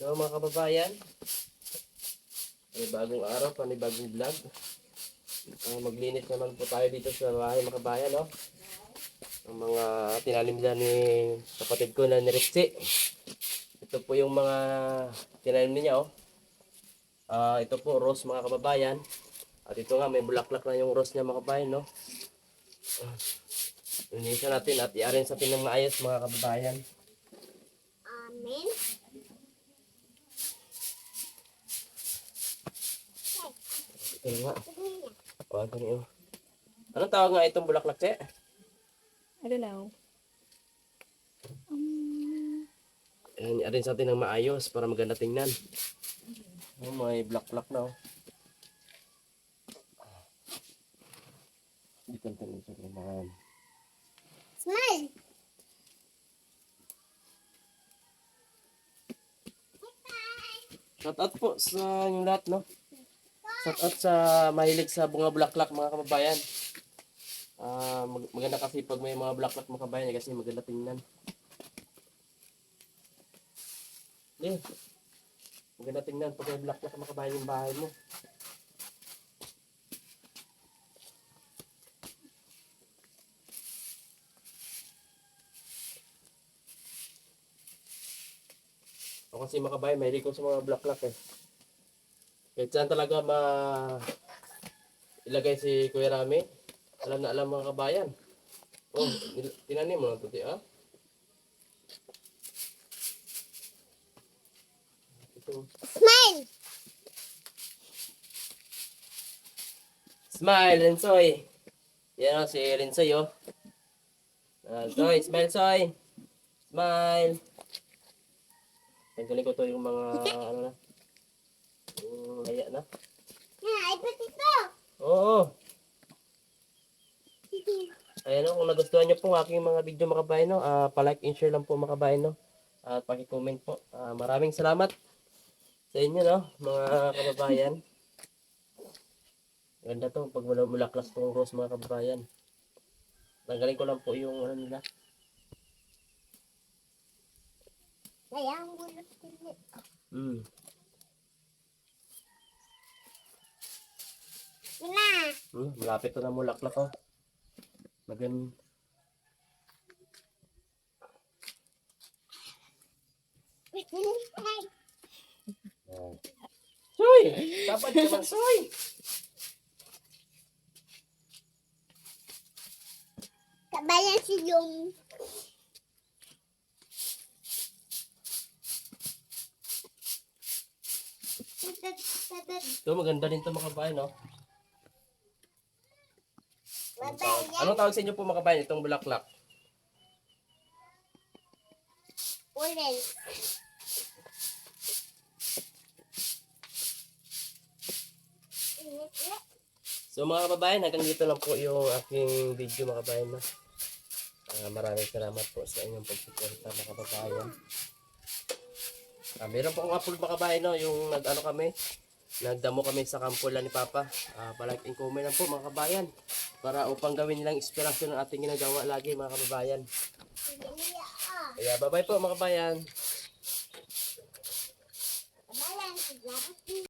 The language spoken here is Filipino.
So mga kababayan, may bagong araw, panibagong vlog. Uh, maglinis naman po tayo dito sa bahay mga kabayan, no? Ang mga tinanim dyan ni kapatid ko na ni Rixie. Ito po yung mga tinanim niya, oh. Ah, ito po, rose mga kababayan. At ito nga, may bulaklak na yung rose niya mga kababayan, no? Uh, Linisan natin at i-arrange natin ng maayos mga kababayan. Amen. Ito nga. O, niyo. Anong tawag nga itong bulaklak, Che? I don't know. Ayan, i-arrange natin ng maayos para maganda tingnan. Oh, may black-black na, oh. Dito natin ito naman. Smile. Shout out po sa inyong lahat, no? Shout out sa mahilig sa bunga bulaklak, mga kababayan. Ah, mag- maganda kasi pag may mga bulaklak mga kababayan kasi maganda tingnan. Yeah. Maganda tingnan pag may bulaklak mga kababayan yung bahay mo. Ako kasi mga kabayan, mahilig ko sa mga bulaklak eh. Kahit saan talaga ma ilagay si Kuya Rami, alam na alam mga kabayan. Oh, tinanim mo lang ito, ah. Ito. Smile. Smile, Rensoy. Yan o, si Rensoy, oh. Ah, Soy, smile, Soy. Smile. Tanggalin ko to yung mga, ano na. Yung haya na. Yeah, ay pati ito. Oo. Ayan o, kung nagustuhan nyo po ang aking mga video mga kabayan, no, ah, palike and share lang po mga kabayan, no. At paki-comment po. Ah, maraming salamat sa inyo, no, mga kababayan. Ganda to, pag mula mulaklas tong rose mga kababayan. Tanggalin ko lang po yung ano nila. Kaya ang bulot ko. Hmm. Ina. Hmm, malapit to na mulaklak, oh. Magan Yan. Soy! Dapat naman, Soy! Kabayan si yung Ito, maganda din to mga kabayan, no? Anong tawag, anong tawag sa inyo po mga kabayan, itong bulaklak? Ulen. So mga kababayan, hanggang dito lang po yung aking video mga kababayan. No? Ah, maraming salamat po sa inyong pagsuporta mga kababayan. Ah, meron po akong upload mga kababayan, no? yung nag-ano kami, nagdamo kami sa kampula ni Papa. Palike and comment lang po mga kababayan para upang gawin nilang inspirasyon ng ating ginagawa lagi mga kababayan. Kaya bye-bye po mga kababayan.